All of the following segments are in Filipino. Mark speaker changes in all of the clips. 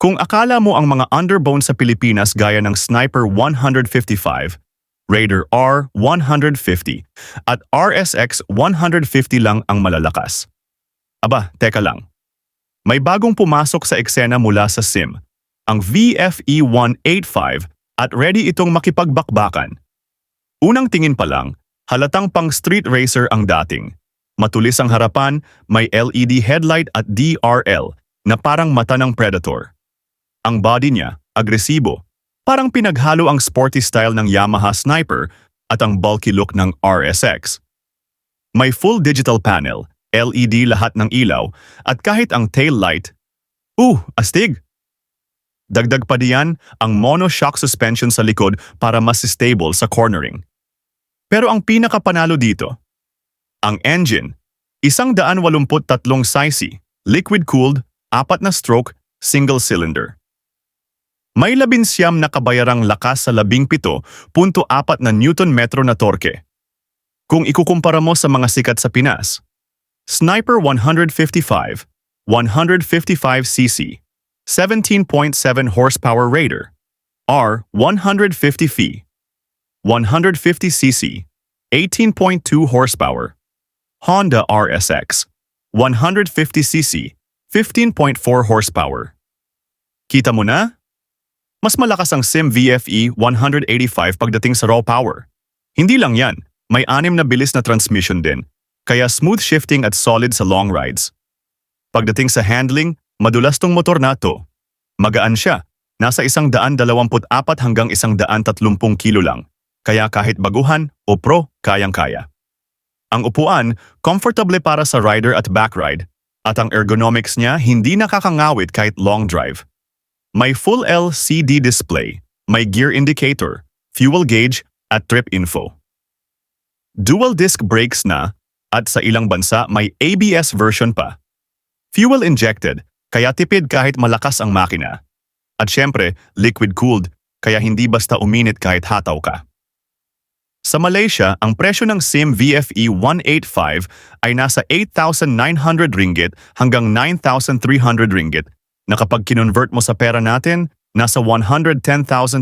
Speaker 1: Kung akala mo ang mga underbone sa Pilipinas gaya ng Sniper 155, Raider R150 at RSX 150 lang ang malalakas. Aba, teka lang. May bagong pumasok sa eksena mula sa SIM, ang VFE 185 at ready itong makipagbakbakan. Unang tingin pa lang, halatang pang street racer ang dating. Matulis ang harapan, may LED headlight at DRL na parang mata ng Predator. Ang body niya, agresibo, parang pinaghalo ang sporty style ng Yamaha Sniper at ang bulky look ng RSX. May full digital panel, LED lahat ng ilaw, at kahit ang tail light, uh, astig! Dagdag pa diyan ang monoshock suspension sa likod para mas stable sa cornering. Pero ang pinakapanalo dito, ang engine, isang daan walumput tatlong sisi, liquid-cooled, apat na stroke, single cylinder. May labinsyam na kabayarang lakas sa labing pito, punto apat na newton metro na torque. Kung ikukumpara mo sa mga sikat sa Pinas, Sniper 155, 155cc, 17.7 horsepower Raider, R 150 150cc, 18.2 horsepower, Honda RSX, 150cc, 15.4 horsepower. Kita mo na? Mas malakas ang Sim VFE 185 pagdating sa raw power. Hindi lang yan, may anim na bilis na transmission din, kaya smooth shifting at solid sa long rides. Pagdating sa handling, madulas tong motor na to. Magaan siya, nasa isang daan dalawamput apat hanggang isang daan tatlumpung kilo lang, kaya kahit baguhan o pro, kayang-kaya. Ang upuan, comfortable para sa rider at backride, at ang ergonomics niya hindi nakakangawit kahit long drive. May full LCD display, may gear indicator, fuel gauge, at trip info. Dual disc brakes na, at sa ilang bansa may ABS version pa. Fuel injected, kaya tipid kahit malakas ang makina. At syempre, liquid-cooled, kaya hindi basta uminit kahit hataw ka. Sa Malaysia, ang presyo ng SIM VFE 185 ay nasa 8,900 ringgit hanggang 9,300 ringgit na kapag kinonvert mo sa pera natin, nasa 110,000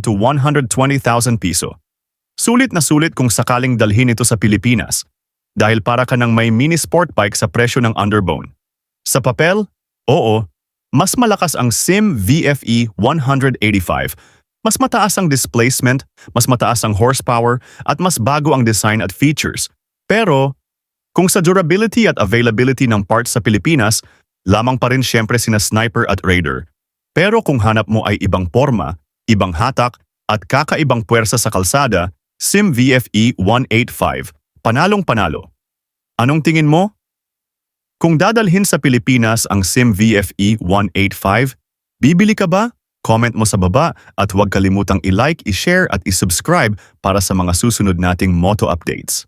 Speaker 1: to 120,000 piso. Sulit na sulit kung sakaling dalhin ito sa Pilipinas dahil para ka ng may mini sport bike sa presyo ng underbone. Sa papel, oo, mas malakas ang SIM VFE 185 mas mataas ang displacement, mas mataas ang horsepower, at mas bago ang design at features. Pero, kung sa durability at availability ng parts sa Pilipinas, lamang pa rin siyempre sina Sniper at Raider. Pero kung hanap mo ay ibang forma, ibang hatak, at kakaibang puwersa sa kalsada, Sim VFE 185, panalong panalo. Anong tingin mo? Kung dadalhin sa Pilipinas ang Sim VFE 185, bibili ka ba? Comment mo sa baba at huwag kalimutang i-like, i-share at i-subscribe para sa mga susunod nating moto updates.